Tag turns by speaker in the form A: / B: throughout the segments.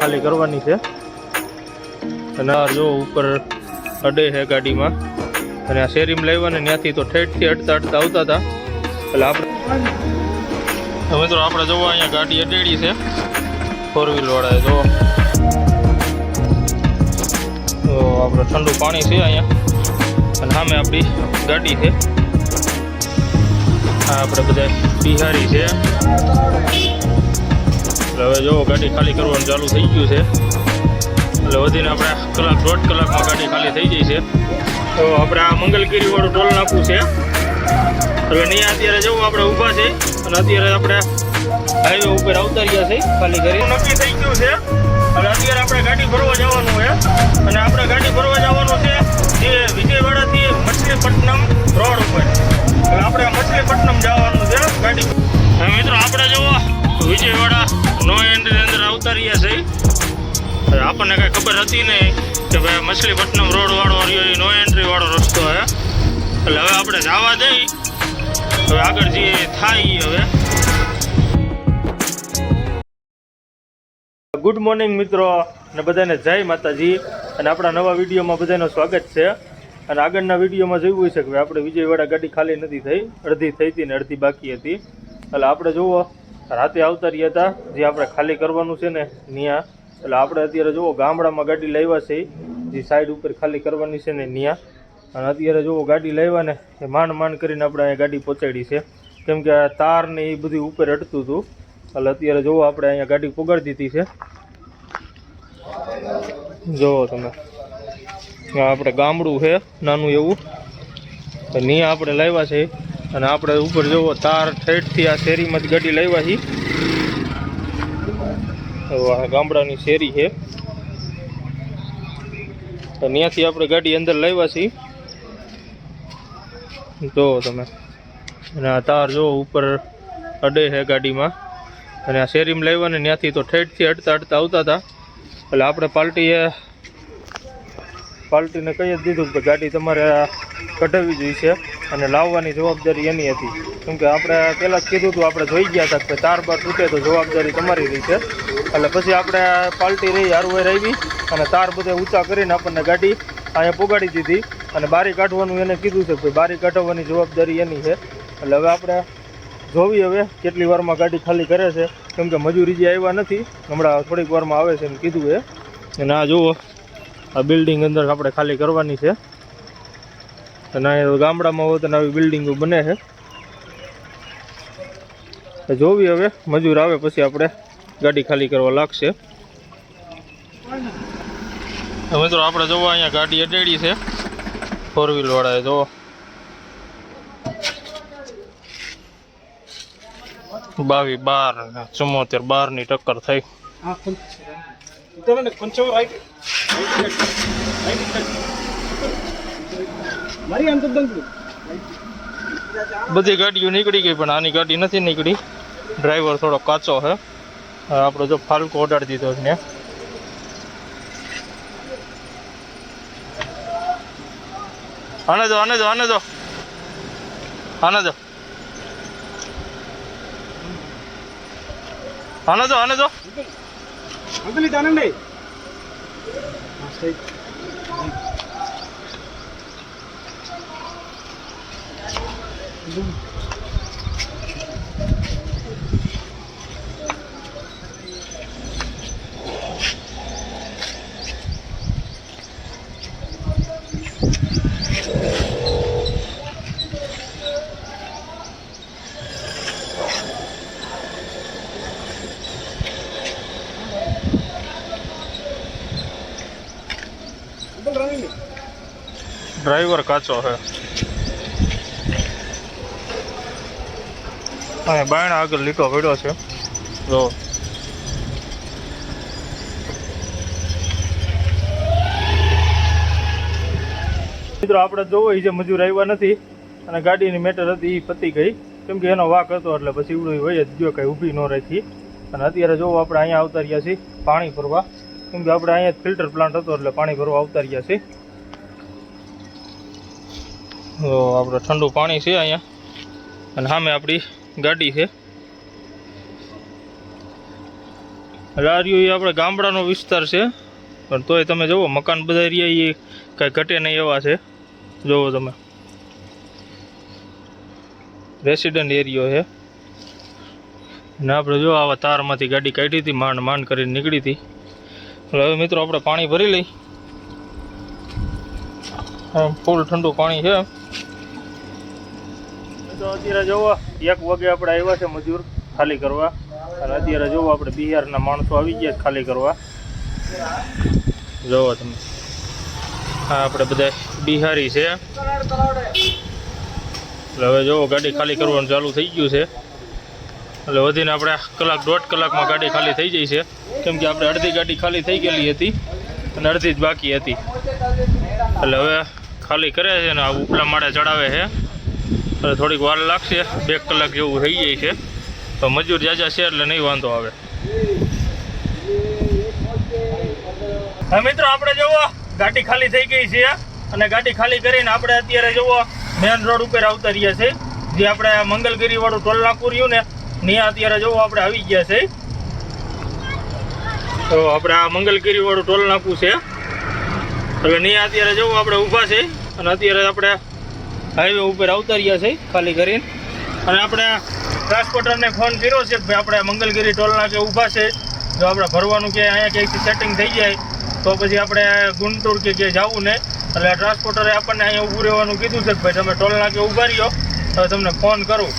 A: ખાલી કરવાની છે. અને આ જો ઉપર અડે છે ગાડીમાં. અને આ શેરીમાં લાવ્યા ને ત્યાંથી તો ઠેઠથી અડતા અડતા આવતા હતા. એટલે આપણે તો આપણે જોવો અહીંયા ગાડી અડેડી છે. ફોર વ્હીલ વાળાએ જો તો આપણે ઠંડુ પાણી છે અહીંયા. અને સામે આપણી ગાડી છે. આ આપણે બધા બિહારી છે. એટલે હવે જો ગાડી ખાલી કરવાનું ચાલુ થઈ ગયું છે. એટલે વધીને આપણે કલાક દોઢ કલાકમાં ગાડી ખાલી થઈ ગઈ છે. તો આપણે આ મંગલગીરી વાળું ટોલ નાખવું છે. હવે અહીંયા અત્યારે જવું આપણે ઊભા છે. અને અત્યારે આપણે હાઈવે ઉપર આવતા રહ્યા છે ખાલી કરી નક્કી થઈ ગયું છે. અને અત્યારે આપણે ગાડી ભરવા જવાનું છે. અને આપણે ગાડી ભરવા જવાનું છે જે વિજયવાડાથી મછલીપટ્ટનમ રોડ ઉપર. હવે આપણે મછલીપટ્ટનમ જવાનું છે ગાડી. મિત્રો આપણે જુઓ વિજયવાડા નો એન્ટ્રી અંદર આવતા રહ્યા છે. આપણને કઈ ખબર હતી નહીં કે ભાઈ મછલીપટ્ટનમ રોડ વાળો રહ્યો નો એન્ટ્રી વાળો રસ્તો હે. એટલે હવે આપણે જવા દઈ. હવે આગળ જે થાય હવે. ગુડ મોર્નિંગ મિત્રો અને બધાને જય માતાજી. અને આપણા નવા વિડીયોમાં બધાનું સ્વાગત છે. અને આગળના વિડીયોમાં જોયું છે કે આપણે વિજયવાડા ગાડી ખાલી નથી થઈ, અડધી થઈ હતી ને અડધી બાકી હતી. એટલે આપણે જુઓ રાતે આવતા રહ્યા હતા, જે આપણે ખાલી કરવાનું છે ને, ન્યા. એટલે આપણે અત્યારે જુઓ, ગામડામાં ગાડી લાવ્યા છે, જે સાઈડ ઉપર ખાલી કરવાની છે ને, ન્યા. અને અત્યારે જુઓ, ગાડી લાવ્યા ને, એ માંડ માંડ કરીને આપણે અહીંયા ગાડી પહોંચાડી છે. કેમ કે આ તાર ને એ બધું ઉપર અડતું હતું. એટલે અત્યારે જુઓ, આપણે અહીંયા ગાડી પોગાડી દીધી છે. જુઓ તમે. આપણે ગામડું છે, નાનું એવું. તો આપણે લાવ્યા છે. અને આપણે ઉપર જોવો, તાર ઠેઠથી આ શેરીમાં જ ગાડી લાવ્યા તો આ ગામડાની શેરી છે. તો ત્યાંથી આપણે ગાડી અંદર લાવ્યા છીએ. જો તમે, અને આ તાર જો ઉપર અડે છે ગાડીમાં. અને આ શેરીમાં લાવ્યા ત્યાંથી તો ઠેઠથી અડતા અડતા આવતા હતા. એટલે આપણે પાર્ટીએ પાર્ટીને કહી જ દીધું કે ગાડી તમારે કઢાવવી જોઈશે અને લાવવાની જવાબદારી એની હતી. કેમ કે આપણે પહેલાં જ કીધું હતું, આપણે જોઈ ગયા હતા કે તાર બાર તૂટે તો જવાબદારી તમારી રહી છે. એટલે પછી આપણે પાલટી રહી હારવાર આવી અને તાર બધે ઊંચા કરીને આપણને ગાડી અહીંયા પોગાડી દીધી અને બારી કાઢવાનું એને કીધું છે કે બારી કાઢવાની જવાબદારી એની છે. એટલે હવે આપણે જોવી હવે કેટલી વારમાં ગાડી ખાલી કરે છે. કેમ કે મજૂરી જે આવ્યા નથી, હમણાં થોડીક વારમાં આવે છે એમ કીધું એ. અને આ જુઓ આ બિલ્ડિંગ અંદર આપણે ખાલી કરવાની છે. અને અહીંયા ગામડામાં હોય તો આવી બિલ્ડિંગો બને છે. જોવી હવે, મજૂર આવે પછી આપણે ગાડી ખાલી કરવા લાગશે. મિત્રો, આપણે જોવા, અહીંયા ગાડી અડેડી છે. ફોર વ્હીલ વાળાએ જોવો. બાવી બાર, ચુમ્મોતેર બારની ટક્કર થઈ.
B: కొంచెం મરી આમ તો
A: બધી ગાડીઓ નીકળી ગઈ પણ આની ગાડી નથી નીકળી ડ્રાઈવર થોડો કાચો છે આપણો જો ફાલકો ઓડાડી દીધો છે આને જો આને જો આને જો આને જો આને જો આને જો
B: Ensuite, boum.
A: ડ્રાઈવર કાચો છે અને બાયણા આગળ લીટો પડ્યો છે. જો. મિત્રો, આપણે જોવો એ જે મજૂર આવ્યા નથી અને ગાડીની મેટર હતી એ પતી ગઈ. કેમ કે એનો વાક હતો, એટલે પછી ઉડો હોય જ ગયો, કંઈ ઊભી ન રહેતી અને અત્યારે જોવો, આપણે અહીંયા આવતા રહ્યા છીએ, પાણી ભરવા. કેમ કે આપણે અહીંયા ફિલ્ટર પ્લાન્ટ હતો, એટલે પાણી ભરવા આવતા રહ્યા છીએ. તો આપણે ઠંડુ પાણી છે અહીંયા. અને સામે આપણી ગાડી છે. લારીઓ એ આપણે ગામડાનો વિસ્તાર છે. પણ તોય તમે જુઓ, મકાન બધા રહ્યા એ કાંઈ ઘટે નહીં એવા છે. જુઓ તમે. રેસિડન્ટ એરિયો છે. ને આપણે જો આવા તારમાંથી ગાડી કાઢી હતી, માંડ માંડ કરીને નીકળી હતી. એટલે હવે મિત્રો આપણે પાણી ભરી લઈ. ફૂલ ઠંડુ પાણી છે. તો અત્યારે જોવો, એક વાગે આપણે આવ્યા છે મજૂર ખાલી કરવા. અને અત્યારે જોવો, આપણે બિહારના માણસો આવી ગયા ખાલી કરવા. જોવો તમે. હા, આપણે બધા બિહારી છે. એટલે હવે જોવો, ગાડી ખાલી કરવાનું ચાલુ થઈ ગયું છે. એટલે વધીને આપણે કલાક દોઢ કલાકમાં ગાડી ખાલી થઈ જાય છે. કેમ કે આપણે અડધી ગાડી ખાલી થઈ ગયેલી હતી અને અડધી જ બાકી હતી. એટલે હવે ખાલી કરે છે ને, આ ઉપલા માળે ચડાવે છે. થોડીક વાર લાગશે. બે કલાક જેવું થઈ જાય છે. તો મજૂર જાજા છે એટલે નહીં વાંધો આવે. હા, મિત્રો, આપણે જુઓ. ગાડી ખાલી થઈ ગઈ છે. અને ગાડી ખાલી કરીને આપણે અત્યારે જુઓ મેન રોડ ઉપર આવતા રહ્યા છે. જે આપણે મંગલગીરી વાળું ટોલ નાખવું રહ્યું ને, ત્યાં અત્યારે જુઓ, આપણે આવી ગયા છે. તો આપણે આ મંગલગીરી વાળું ટોલ નાખવું છે. એટલે ત્યાં અત્યારે જવું આપણે ઊભા છે. અને અત્યારે આપણે હાઈવે ઉપર આવતા રહ્યા છે, ખાલી કરીને. અને આપણે ટ્રાન્સપોર્ટરને ફોન કર્યો છે ભાઈ આપણે મંગલગીરી ટોલ કે ઊભા છે. જો આપણે ભરવાનું કે અહીંયા ક્યાંકથી સેટિંગ થઈ જાય, તો પછી આપણે ગુંટૂર કે ક્યાંય જવું ને. એટલે ટ્રાન્સપોર્ટરે આપણને અહીંયા ઊભું રહેવાનું કીધું છે ભાઈ તમે ટોલ કે ઊભા રહ્યો, તો તમને ફોન કરું.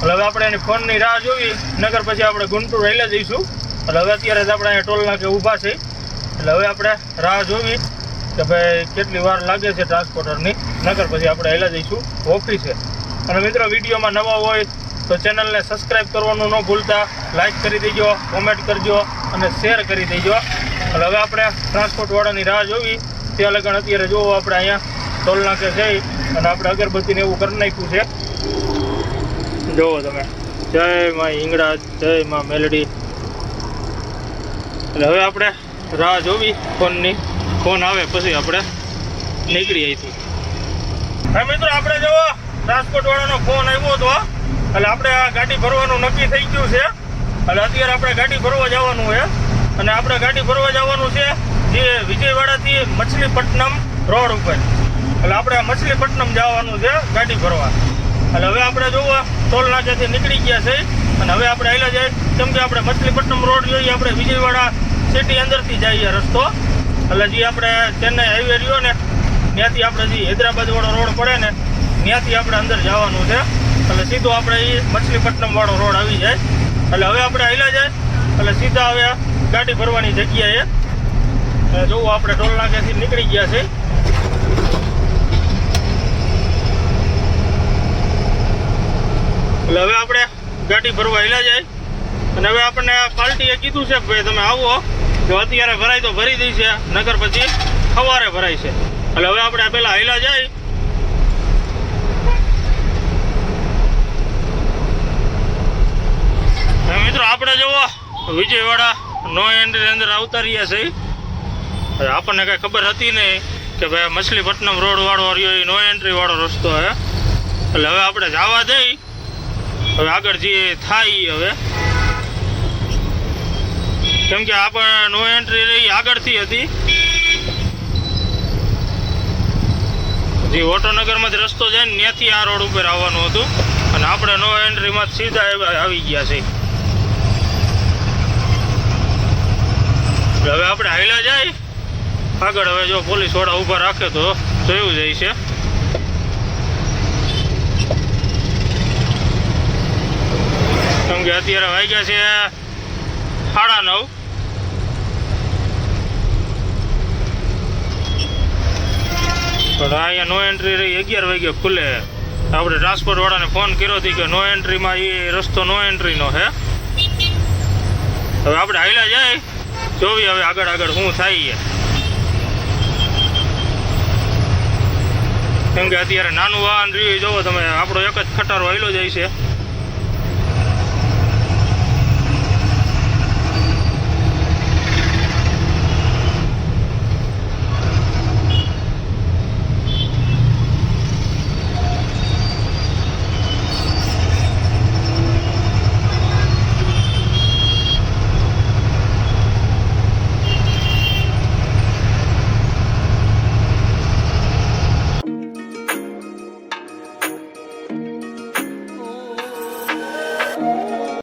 A: એટલે હવે આપણે એની ફોનની રાહ જોવી નગર પછી આપણે ગુંટૂર રહેલા જઈશું. એટલે હવે અત્યારે જ આપણે અહીંયા ટોલ કે ઊભા છે. એટલે હવે આપણે રાહ જોવી. કે ભાઈ કેટલી વાર લાગે છે ટ્રાન્સપોર્ટરની નગર પછી આપણે હેલા જઈશું. ઓફિસે અને મિત્રો, વિડીયોમાં નવા હોય તો ચેનલને સબસ્ક્રાઈબ કરવાનું ન ભૂલતા. લાઇક કરી દેજો કોમેન્ટ કરજો અને શેર કરી દેજો. એટલે હવે આપણે ટ્રાન્સપોર્ટવાળાની રાહ જોવી. ત્યાં લગણ અત્યારે જોવો આપણે અહીંયા. ટોલ નાકે જઈ અને આપણે અગરબત્તીને એવું કરી નાખ્યું છે. જોવો તમે. જય માં ઈંગડા જય માં મેલડી. એટલે હવે આપણે રાહ જોવી ફોનની. ફોન આવે પછી આપણે નીકળી અહીંથી હા, મિત્રો, આપણે જો ટ્રાન્સપોર્ટ વાળાનો ફોન આવ્યો હતો એટલે આપણે આ ગાડી ભરવાનું નક્કી થઈ ગયું છે. એટલે અત્યારે આપણે ગાડી ભરવા જવાનું છે. અને આપણે ગાડી ભરવા જવાનું છે જે વિજયવાડાથી મછલીપટ્ટનમ રોડ ઉપર. એટલે આપણે મછલીપટ્ટનમ જવાનું છે ગાડી ભરવા. એટલે હવે આપણે જોવો ટોલ નાક્યાથી નીકળી ગયા છે. અને હવે આપણે આવેલા જાય, કેમ કે આપણે મછલીપટ્ટનમ રોડ જોઈએ, આપણે વિજયવાડા સિટી અંદરથી જઈએ રસ્તો. એટલે જે આપણે ચેન્નાઈ હાઈવે રહ્યો ને, ત્યાંથી આપણે જે હૈદરાબાદ વાળો રોડ પડે ને, ત્યાંથી આપણે અંદર જવાનું છે. એટલે સીધો આપણે એ મછલીપટ્ટનમ વાળો રોડ આવી જાય. એટલે હવે આપણે હાલ્યા જાય. એટલે સીધા હવે ગાડી ભરવાની જગ્યાએ જોવું આપણે ટોલ નાકેથી નીકળી ગયા છે. એટલે હવે આપણે ગાડી ભરવા હેલા જાય. અને હવે આપણને પાર્ટીએ કીધું છે ભાઈ તમે આવો. જો અત્યારે ભરાય તો ભરી દઈ છે નગર પછી સવારે ભરાય છે. એટલે હવે આપણે પેલા હાઈલા જાય. મિત્રો આપણે જુઓ વિજયવાડા નો એન્ટ્રી અંદર આવતા રહ્યા છે. આપણને કાંઈ ખબર હતી નહીં કે ભાઈ મછલીપટ્ટનમ રોડ વાળો રહ્યો, એ નો એન્ટ્રી વાળો રસ્તો હે એટલે હવે આપણે જવા દઈ. હવે આગળ જે થાય હવે. કેમ કે આપણે નો એન્ટ્રી રહી, આગળથી હતી. જે ઓટોનગરમાં જ રસ્તો જાય ને ત્યાંથી આ રોડ ઉપર આવવાનું હતું. અને આપણે નો એન્ટ્રીમાં સીધા આવી ગયા છે હવે આપણે હાઈલા જાય. આગળ હવે જો પોલીસવાળા ઊભા રાખે તો જોયું જાય છે. કેમ કે અત્યારે વાગ્યા છે સાડા નવ. અહીંયા નો એન્ટ્રી રહી, અગિયાર વાગે ખુલે. આપણે ટ્રાન્સપોર્ટ વાળાને ફોન કર્યો હતી કે નો એન્ટ્રીમાં એ રસ્તો નો એન્ટ્રીનો હે. હવે આપણે હાઈલા જાય. જોવી હવે આગળ આગળ શું થાય કેમ કે અત્યારે નાનું વાહન રહ્યું જોવો તમે, આપણો એક જ ખટારો હાઈલો જાય છે.